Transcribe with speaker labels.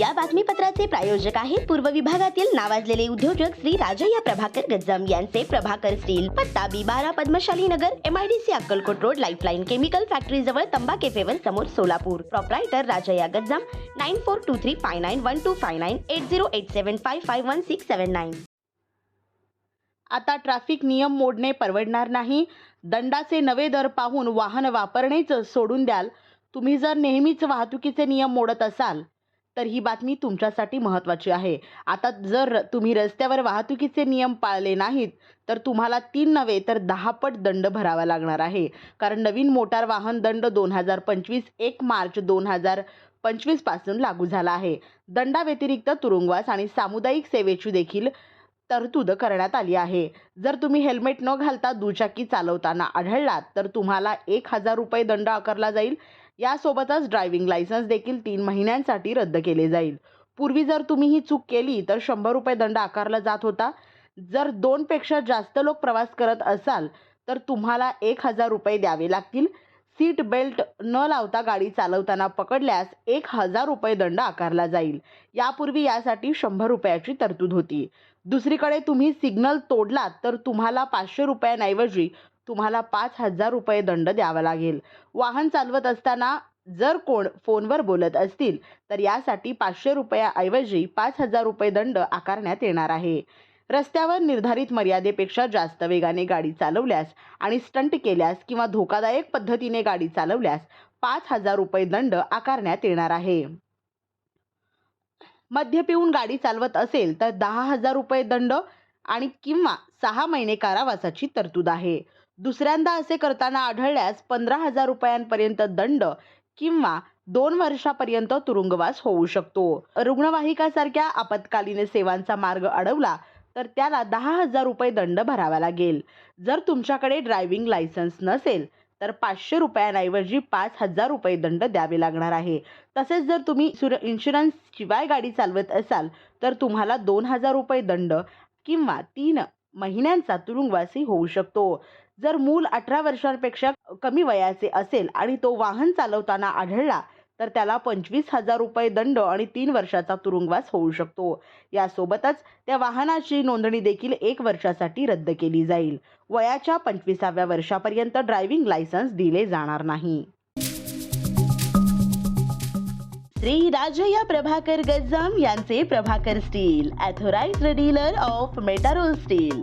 Speaker 1: या बातमीपत्राचे प्रायोजक आहेत पूर्व विभागातील नावाजलेले उद्योजक श्री राजय्या प्रभाकर गज्जम यांचे प्रभाकर स्टील पत्ता बी बारा Padmashali Nagar MIDC Akkalkot road lifeline chemical factory जवळ तंबा केफेवर समोर Solapur. Proprietor Rajayya Gajjam nine four two three five nine one two five nine eight zero eight seven five five one six seven nine
Speaker 2: आता traffic नियम मोडणे परवडणार नाही. दंडाचे नवे दर पाहून वाहन वापरणेच सोडून द्याल. तुम्ही जर नेहमीच वाहतुकीचे नियम मोडत असाल तर ही बातमी तुमच्यासाठी महत्त्वाची आहे. आता जर तुम्ही रस्त्यावर वाहतुकीचे नियम पाळले नाहीत तर तुम्हाला तीन नव्हे तर दहा पट दंड भरावा लागणार आहे. कारण नवीन मोटार वाहन दंड दोन हजार पंचवीस एक मार्च दोन हजार पंचवीसपासून लागू झाला आहे. दंडाव्यतिरिक्त तुरुंगवास आणि सामुदायिक सेवेची देखील तरतूद करण्यात आली आहे. जर तुम्ही हेल्मेट न घालता दुचाकी चालवताना आढळलात तर तुम्हाला एक हजार रुपये दंड आकारला जाईल. यासोबतच ड्रायव्हिंग लायसन्स देखील तीन महिन्यांसाठी रद्द केले जाईल. पूर्वी जर तुम्ही ही चूक केली तर शंभर रुपये दंड आकारला जात होता. जर दोनपेक्षा जास्त लोक प्रवास करत असाल तर तुम्हाला एक हजार रुपये द्यावे लागतील. सीट बेल्ट न लावता गाडी चालवताना पकडल्यास एक हजार रुपये दंड आकारला जाईल. यापूर्वी यासाठी शंभर रुपयाची तरतूद होती. दुसरीकडे तुम्ही सिग्नल तोडलात तर तुम्हाला पाचशे रुपयांऐवजी तुम्हाला पाच हजार रुपये दंड द्यावा लागेल. वाहन चालवत असताना जर कोण फोनवर बोलत असतील तर यासाठी पाचशे रुपयाऐवजी पाच हजार रुपये दंड आकारण्यात येणार आहे. रस्त्यावर निर्धारित मर्यादेपेक्षा जास्त वेगाने गाडी चालवल्यास आणि स्टंट केल्यास किंवा धोकादायक पद्धतीने गाडी चालवल्यास पाच हजार रुपये दंड आकारण्यात येणार आहे. मद्य पिऊन गाडी चालवत असेल तर दहा हजार रुपये दंड आणि किंवा सहा महिने कारावासाची तरतूद आहे. दुसऱ्यांदा असे करताना आढळल्यास पंधरा हजार रुपयांपर्यंत दंड किंवा दोन वर्षापर्यंत तुरुंगवास होऊ शकतो. रुग्णवाहिकासारख्या आपत्कालीन सेवांचा मार्ग अडवला तर त्याला दहा हजार रुपये दंड भरावा लागेल. जर तुमच्याकडे ड्रायव्हिंग लायसन्स नसेल तर पाचशे रुपयांऐवजी पाच हजार रुपये दंड द्यावे लागणार आहे. तसेच जर तुम्ही सुर इन्शुरन्स शिवाय गाडी चालवत असाल तर तुम्हाला दोन हजार रुपये दंड किंवा तीन महिन्यांचा तुरुंगवासी होऊ शकतो. जर मूल अठरा वर्षांपेक्षा कमी वयाचे असेल आणि तो वाहन चालवताना आढळला तर त्याला पंचवीस हजार रुपये दंड आणि तीन वर्षाचा तुरुंगवास होऊ शकतो. यासोबतच त्या वाहनाची नोंदणी देखील एक वर्षासाठी रद्द केली जाईल. वयाच्या पंचवीसाव्या वर्षापर्यंत ड्रायव्हिंग लायसन्स दिले जाणार नाही.
Speaker 1: श्री राजया प्रभाकर गज्जाम यांचे Prabhakar steel authorized dealer of Metarol steel.